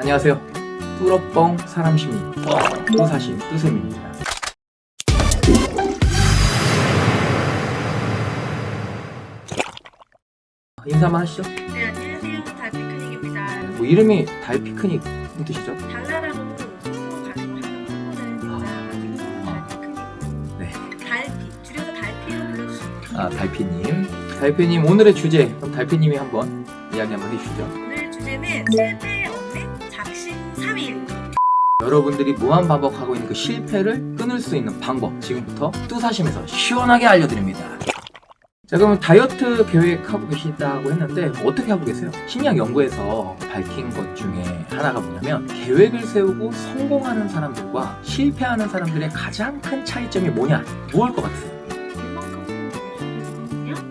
안녕하세요. 뚜러뻥 사람 심리 뚜사심 뚜셈입니다. 인사만 하시죠. 네, 안녕하세요. 달피크닉입니다. 뭐 이름이 달 피크닉 무슨 뜻이죠? 달나라로 소문 가지고 하는 소문을 달피크닉. 네. 달피, 줄여서 달피로 불러주십니다. 아 달피님. 달피님 오늘의 주제 그럼 달피님이 한번 이야기 한번 해주시죠. 오늘 주제는 실패 3일. 여러분들이 무한 반복하고 있는 그 실패를 끊을 수 있는 방법 지금부터 뚜사심에서 시원하게 알려드립니다. 자 그러면 다이어트 계획하고 계시다고 했는데 어떻게 하고 계세요? 심리학 연구에서 밝힌 것 중에 하나가 뭐냐면 계획을 세우고 성공하는 사람들과 실패하는 사람들의 가장 큰 차이점이 뭐냐? 무엇일 것 같으세요?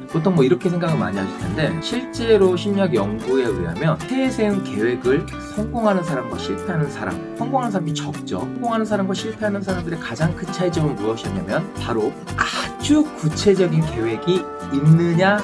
보통 뭐 이렇게 생각을 많이 하실 텐데 실제로 심리학 연구에 의하면 새해 세운 계획을 성공하는 사람과 실패하는 사람 성공하는 사람이 적죠 성공하는 사람과 실패하는 사람들의 가장 큰 차이점은 무엇이었냐면 바로 아주 구체적인 계획이 있느냐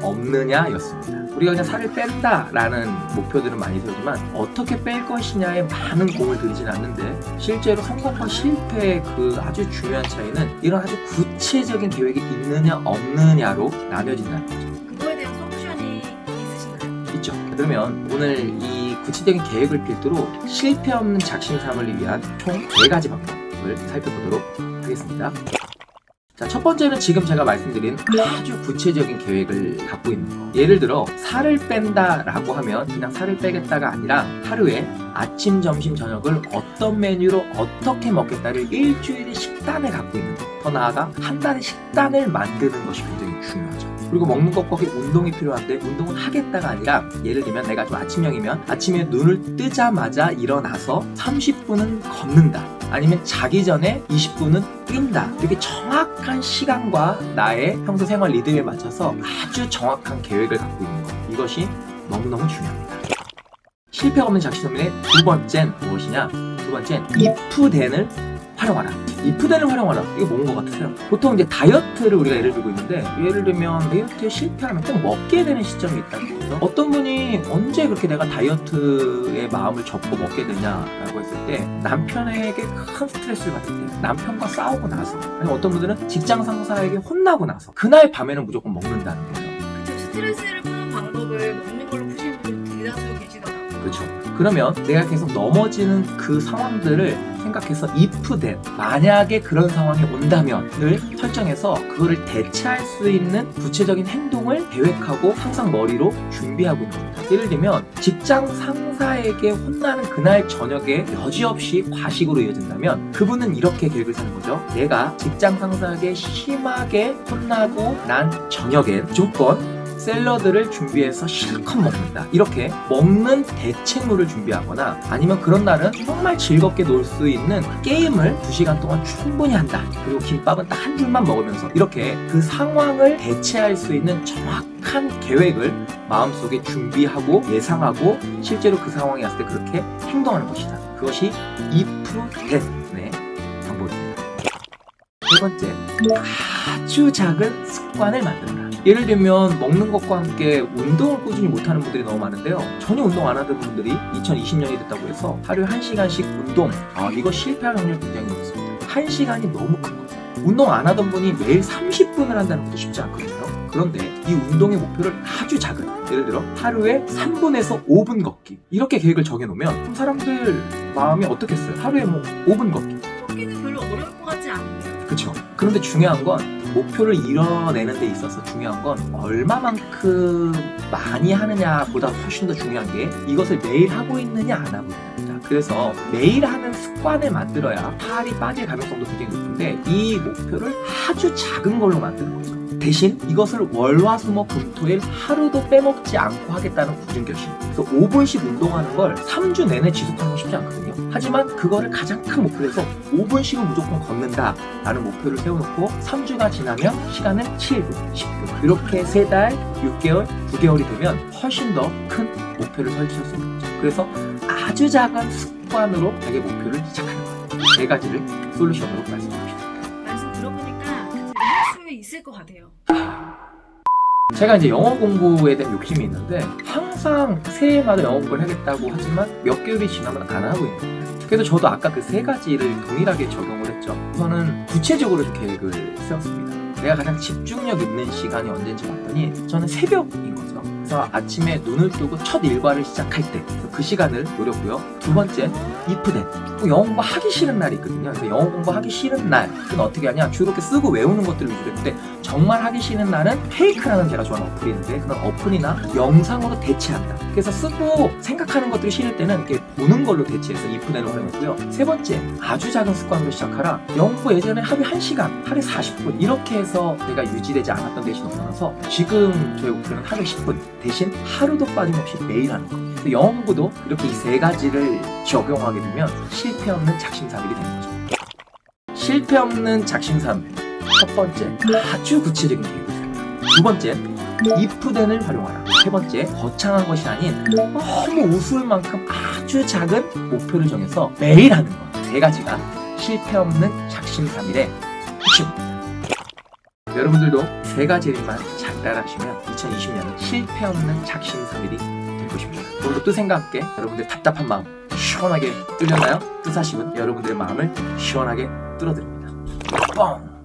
없느냐였습니다 우리가 그냥 살을 뺀다라는 목표들은 많이 세우지만 어떻게 뺄 것이냐에 많은 공을 들이진 않는데 실제로 성공과 실패의 그 아주 중요한 차이는 이런 아주 구체적인 계획이 있느냐 없느냐로 나뉘어진다는 거죠. 그거에 대한 솔루션이 있으신가요? 있죠. 그러면 오늘 이 구체적인 계획을 필두로 실패 없는 작심삼을 위한 총네 가지 방법을 살펴보도록 하겠습니다. 자, 첫 번째는 지금 제가 말씀드린 아주 구체적인 계획을 갖고 있는 거. 예를 들어, 살을 뺀다라고 하면 그냥 살을 빼겠다가 아니라 하루에 아침, 점심, 저녁을 어떤 메뉴로 어떻게 먹겠다를 일주일의 식단을 갖고 있는 거. 더 나아가 한 달의 식단을 만드는 것이 굉장히 중요하죠. 그리고 먹는 것과 운동이 필요한데 운동을 하겠다가 아니라 예를 들면 내가 좀 아침형이면 아침에 눈을 뜨자마자 일어나서 30분은 걷는다. 아니면 자기 전에 20분은 뛴다. 이렇게 정확한 시간과 나의 평소 생활 리듬에 맞춰서 아주 정확한 계획을 갖고 있는 것. 이것이 너무너무 중요합니다. 실패 없는 작심삼일의 두 번째는 무엇이냐? 두 번째는 if then을 활용하라. if then을 활용하라. 이거 뭔것 같으세요? 보통 이제 다이어트를 우리가 예를 들고 있는데 예를 들면 다이어트에 실패하면 꼭 먹게 되는 시점이 있다는 거죠. 어떤 분이 언제 그렇게 내가 다이어트에 마음을 접고 먹게 되냐라고 했을 때 남편에게 큰 스트레스를 받을 때 남편과 싸우고 나서 아니면 어떤 분들은 직장 상사에게 혼나고 나서 그날 밤에는 무조건 먹는다는 거예요. 그쵸, 스트레스를 푸는 방법을 먹는 걸로 푸시는 분들 대다수 계시더라고요. 그렇죠. 그러면 내가 계속 넘어지는 그 상황들을 생각해서 if then 만약에 그런 상황이 온다면을 설정해서 그거를 대체할 수 있는 구체적인 행동을 계획하고 항상 머리로 준비하고 있는 겁니다. 예를 들면 직장 상사에게 혼나는 그날 저녁에 여지없이 과식으로 이어진다면 그분은 이렇게 계획을 세는 거죠. 내가 직장 상사에게 심하게 혼나고 난 저녁엔 무조건 샐러드를 준비해서 실컷 먹는다. 이렇게 먹는 대체물을 준비하거나 아니면 그런 날은 정말 즐겁게 놀 수 있는 게임을 2시간 동안 충분히 한다. 그리고 김밥은 딱 한 줄만 먹으면서 이렇게 그 상황을 대체할 수 있는 정확한 계획을 마음속에 준비하고 예상하고 실제로 그 상황이 왔을 때 그렇게 행동하는 것이다. 그것이 if then의 방법입니다. 세 번째, 아주 작은 습관을 만들어라. 예를 들면 먹는 것과 함께 운동을 꾸준히 못하는 분들이 너무 많은데요. 전혀 운동 안 하던 분들이 2020년이 됐다고 해서 하루에 1시간씩 운동, 아, 이거 실패할 확률이 굉장히 높습니다. 1시간이 너무 큰 거죠. 운동 안 하던 분이 매일 30분을 한다는 것도 쉽지 않거든요. 그런데 이 운동의 목표를 아주 작은, 예를 들어 하루에 3분에서 5분 걷기. 이렇게 계획을 정해놓으면 그럼 사람들 마음이 어떻겠어요? 하루에 뭐 5분 걷기. 걷기는 별로 어려울 것 같지 않은데요. 그쵸. 그런데 중요한 건 목표를 이뤄내는 데 있어서 중요한 건 얼마만큼 많이 하느냐보다 훨씬 더 중요한 게 이것을 매일 하고 있느냐 안 하고 있느냐입니다. 그래서 매일 하는 습관을 만들어야 살이 빠질 가능성도 굉장히 높은데 이 목표를 아주 작은 걸로 만드는 거죠. 대신 이것을 월화수목 금토일 하루도 빼먹지 않고 하겠다는 굳은 결심. 그래서 5분씩 운동하는 걸 3주 내내 지속하는 건 쉽지 않거든요. 하지만 그거를 가장 큰 목표로 해서 5분씩은 무조건 걷는다라는 목표를 세워놓고 3주가 지나면 시간은 7분, 10분. 이렇게 3달, 6개월, 9개월이 되면 훨씬 더 큰 목표를 설치할 수 있는 거죠. 그래서 아주 작은 습관으로 자기 목표를 시작하는 거예요. 이세 가지를 솔루션으로 말씀드립니다. 말씀 들어보니까 제가 할수 있을 것 같아요. 제가 이제 영어 공부에 대한 욕심이 있는데 항상 새해마다 영어 공부를 하겠다고 하지만 몇 개월이 지나면 안 하고 있는 거예요. 그래서 저도 아까 그 세 가지를 동일하게 적용을 했죠. 우선은 구체적으로 좀 계획을 세웠습니다. 내가 가장 집중력 있는 시간이 언제인지 봤더니 저는 새벽인 거죠. 그래서 아침에 눈을 뜨고 첫 일과를 시작할 때 그 시간을 노렸고요. 두 번째, 이프덴. 영어 공부 하기 싫은 날이 있거든요. 영어 공부 하기 싫은 날, 그건 어떻게 하냐? 주로 이렇게 쓰고 외우는 것들을 위주로 했는데 정말 하기 싫은 날은 페이크라는 제가 좋아하는 어플이 있는데 그런 어플이나 영상으로 대체한다. 그래서 쓰고 생각하는 것들이 싫을 때는 이렇게 보는 걸로 대체해서 이프덴을 활용했고요. 세 번째, 아주 작은 습관으로 시작하라. 공부 예전에 하루에 1시간, 하루에 40분 이렇게 해서 내가 유지되지 않았던 대신 없어서 지금 저희 목표는 하루에 10분 대신 하루도 빠짐없이 매일 하는 거. 그래서 영어 공부도 이렇게 이 세 가지를 적용하게 되면 실패 없는 작심삼일이 되는 거죠. 실패 없는 작심삼일. 첫 번째, 아주 구체적인 계획을 세우라. 두 번째, 이프덴을 활용하라. 세 번째, 거창한 것이 아닌 너무 우스울 만큼 아주 작은 목표를 정해서 매일 하는 것. 세 가지가 실패 없는 작심삼일의 핵심입니다. 여러분들도 세 가지만 잘 따라하시면 2020년은 실패 없는 작심삼일이 될 것입니다. 오늘도 뜻생과 함께 여러분들 답답한 마음 시원하게 뚫렸나요? 뜻하시면 여러분들의 마음을 시원하게 뚫어드립니다. 뻥!